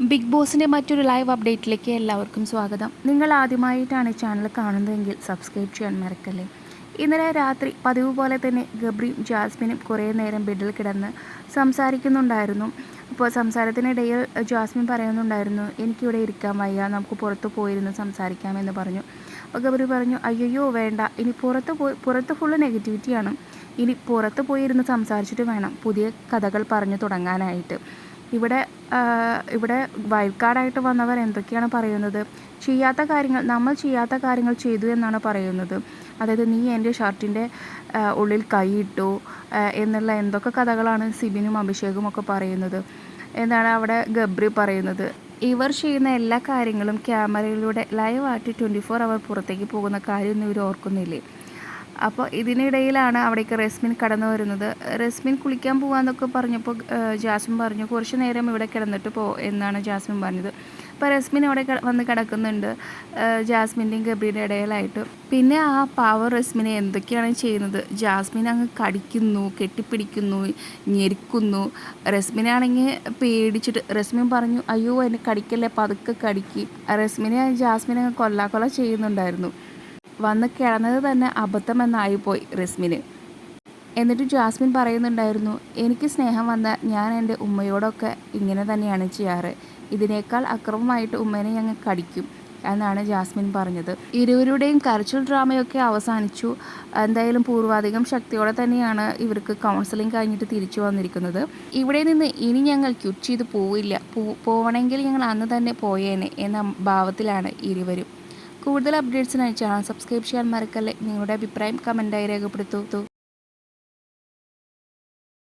Big ബോസിന്റെ മറ്റൊരു live അപ്ഡേറ്റിലേക്ക് എല്ലാവർക്കും സ്വാഗതം. നിങ്ങൾ ആദ്യമായിട്ടാണ് ചാനൽ കാണുന്നതെങ്കിൽ സബ്സ്ക്രൈബ് ചെയ്യാൻ മറക്കല്ലേ? ഇന്നലെ രാത്രി പതിവ് പോലെ തന്നെ ഗബ്രിയും ജാസ്മിനും കുറേ നേരം ബെഡിൽ കിടന്ന് സംസാരിക്കുന്നുണ്ടായിരുന്നു. അപ്പോൾ സംസാരത്തിനിടയിൽ ജാസ്മിൻ പറയുന്നുണ്ടായിരുന്നു എനിക്കിവിടെ ഇരിക്കാൻ വയ്യ നമുക്ക് പുറത്ത് പോയിരുന്ന് സംസാരിക്കാമെന്ന് പറഞ്ഞു. അപ്പോൾ ഗബ്രി പറഞ്ഞു അയ്യോ വേണ്ട. ഇനി പുറത്ത് പോയി പുറത്ത് ഫുള്ള് നെഗറ്റിവിറ്റിയാണ് ഇനി പുറത്ത് പോയിരുന്ന് സംസാരിച്ചിട്ട് വേണം പുതിയ കഥകൾ പറഞ്ഞു തുടങ്ങാനായിട്ട്. ഇവിടെ ഇവിടെ വൈൽഡ് വന്നവർ എന്തൊക്കെയാണ് പറയുന്നത്? ചെയ്യാത്ത കാര്യങ്ങൾ നമ്മൾ ചെയ്യാത്ത കാര്യങ്ങൾ ചെയ്തു എന്നാണ് പറയുന്നത്. അതായത് നീ എന്റെ ഷർട്ടിന്റെ ഉള്ളിൽ കൈയിട്ടു എന്നുള്ള എന്തൊക്കെ കഥകളാണ് സിബിനും അഭിഷേകും ഒക്കെ പറയുന്നത്. എന്നാണ് അവിടെ ഗബ്രി പറയുന്നത്. ഇവർ ചെയ്യുന്ന എല്ലാ കാര്യങ്ങളും ക്യാമറയിലൂടെ ലൈവായിട്ട് ട്വന്റി ഫോർ അവർ പുറത്തേക്ക് പോകുന്ന കാര്യമൊന്നും ഇവർ ഓർക്കുന്നില്ലേ? അപ്പോൾ ഇതിനിടയിലാണ് അവിടേക്ക് റെസ്മിൻ കടന്നു വരുന്നത്. റെസ്മിൻ കുളിക്കാൻ പോകാമെന്നൊക്കെ പറഞ്ഞപ്പോൾ ജാസ്മിൻ പറഞ്ഞു കുറച്ച് നേരം ഇവിടെ കിടന്നിട്ട് പോ എന്നാണ് ജാസ്മിൻ പറഞ്ഞത്. അപ്പോൾ റെസ്മിൻ അവിടെ വന്ന് കിടക്കുന്നുണ്ട് ജാസ്മിന്റെയും ഗബ്രിയുടെ ഇടയിലായിട്ട്. പിന്നെ ആ പാവ റെസ്മിനെ എന്തൊക്കെയാണ് ചെയ്യുന്നത്? ജാസ്മിൻ അങ്ങ് കടിക്കുന്നു കെട്ടിപ്പിടിക്കുന്നു ഞെരിക്കുന്നു. റെസ്മിനാണെങ്കിൽ പേടിച്ചിട്ട് റെസ്മിൻ പറഞ്ഞു അയ്യോ എന്നെ കടിക്കല്ലേ പതുക്കെ കടിക്ക്. റെസ്മിനെ ജാസ്മിൻ അങ്ങ് കൊല്ലാക്കൊല ചെയ്യുന്നുണ്ടായിരുന്നു. വന്ന് കിടന്നത് തന്നെ അബദ്ധമെന്നായിപ്പോയി റസ്മിന്. എന്നിട്ട് ജാസ്മിൻ പറയുന്നുണ്ടായിരുന്നു എനിക്ക് സ്നേഹം വന്ന ഞാൻ എന്റെ ഉമ്മയോടൊക്കെ ഇങ്ങനെ തന്നെയാണ് ചെയ്യാറ്. ഇതിനേക്കാൾ അക്രമമായിട്ട് ഉമ്മേനെ ഞങ്ങൾ കടിക്കും എന്നാണ് ജാസ്മിൻ പറഞ്ഞത്. ഇരുവരുടെയും കരച്ചിൽ ഡ്രാമയൊക്കെ അവസാനിച്ചു. എന്തായാലും പൂർവാധികം ശക്തിയോടെ തന്നെയാണ് ഇവർക്ക് കൗൺസിലിംഗ് കഴിഞ്ഞിട്ട് തിരിച്ചു വന്നിരിക്കുന്നത്. ഇവിടെ നിന്ന് ഇനി ഞങ്ങൾ ക്യുറ്റ് ചെയ്ത് പോവില്ല. പോവണമെങ്കിൽ ഞങ്ങൾ അന്ന് തന്നെ പോയേനെ എന്ന ഭാവത്തിലാണ് ഇരുവരും. കൂടുതൽ അപ്ഡേറ്റ്സിനായി ചാനൽ സബ്സ്ക്രൈബ് ചെയ്യാൻ മറക്കല്ലേ. നിങ്ങളുടെ അഭിപ്രായം കമന്റായി രേഖപ്പെടുത്തൂ.